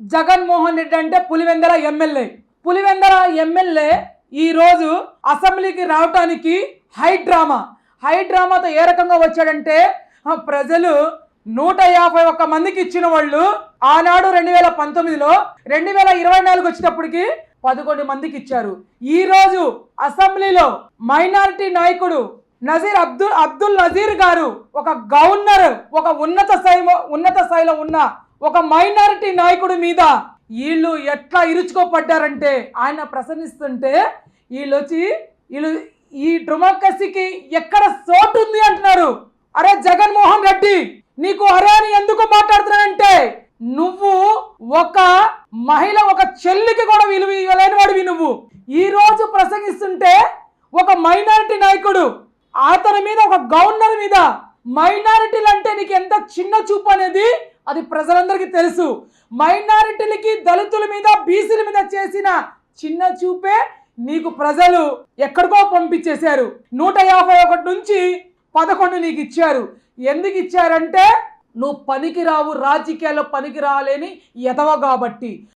జగన్మోహన్ రెడ్డి అంటే Pulivendula MLA. Pulivendula MLA ఈరోజు అసెంబ్లీకి రావటానికి హై డ్రామా. హై డ్రామాతో ఏ రకంగా వచ్చాడంటే ప్రజలు నూట యాభై ఒక్క మందికి ఇచ్చిన వాళ్ళు ఆనాడు రెండు వేల పంతొమ్మిదిలో రెండు వేల ఇరవై నాలుగు వచ్చేటప్పటికి పదకొండు మందికి ఇచ్చారు. ఈరోజు అసెంబ్లీలో మైనారిటీ నాయకుడు నజీర్ అబ్దుల్ అబ్దుల్ నజీర్ గారు ఒక గవర్నర్ ఒక ఉన్నత స్థాయి ఉన్నత స్థాయిలో ఉన్న ఒక మైనారిటీ నాయకుడి మీద వీళ్ళు ఎట్లా ఇరుచుకోపడ్డారంటే ఆయన ప్రసంగిస్తుంటే వీళ్ళు వచ్చి వీళ్ళు ఈ డెమోక్రసీకి ఎక్కడ సోటు ఉంది అంటున్నారు. అరే జగన్మోహన్ రెడ్డి నీకు అరే అని ఎందుకు మాట్లాడుతున్నానంటే నువ్వు ఒక మహిళ ఒక చెల్లికి కూడా విలువ ఇవ్వలేని వాడివి నువ్వు. ఈ రోజు ప్రసంగిస్తుంటే ఒక మైనారిటీ నాయకుడు అతని మీద ఒక గవర్నర్ మీద మైనారిటీలు అంటే నీకు ఎంత చిన్న చూపు అనేది అది ప్రజలందరికీ తెలుసు. మైనారిటీలకి దళితుల మీద బీసీల మీద చేసిన చిన్న చూపే నీకు ప్రజలు ఎక్కడికో పంపించేశారు. నూట యాభై ఒకటి నుంచి పదకొండు నీకు ఇచ్చారు. ఎందుకు ఇచ్చారంటే నువ్వు పనికి రావు రాజకీయాల్లో పనికి రాలేని ఎదవ కాబట్టి.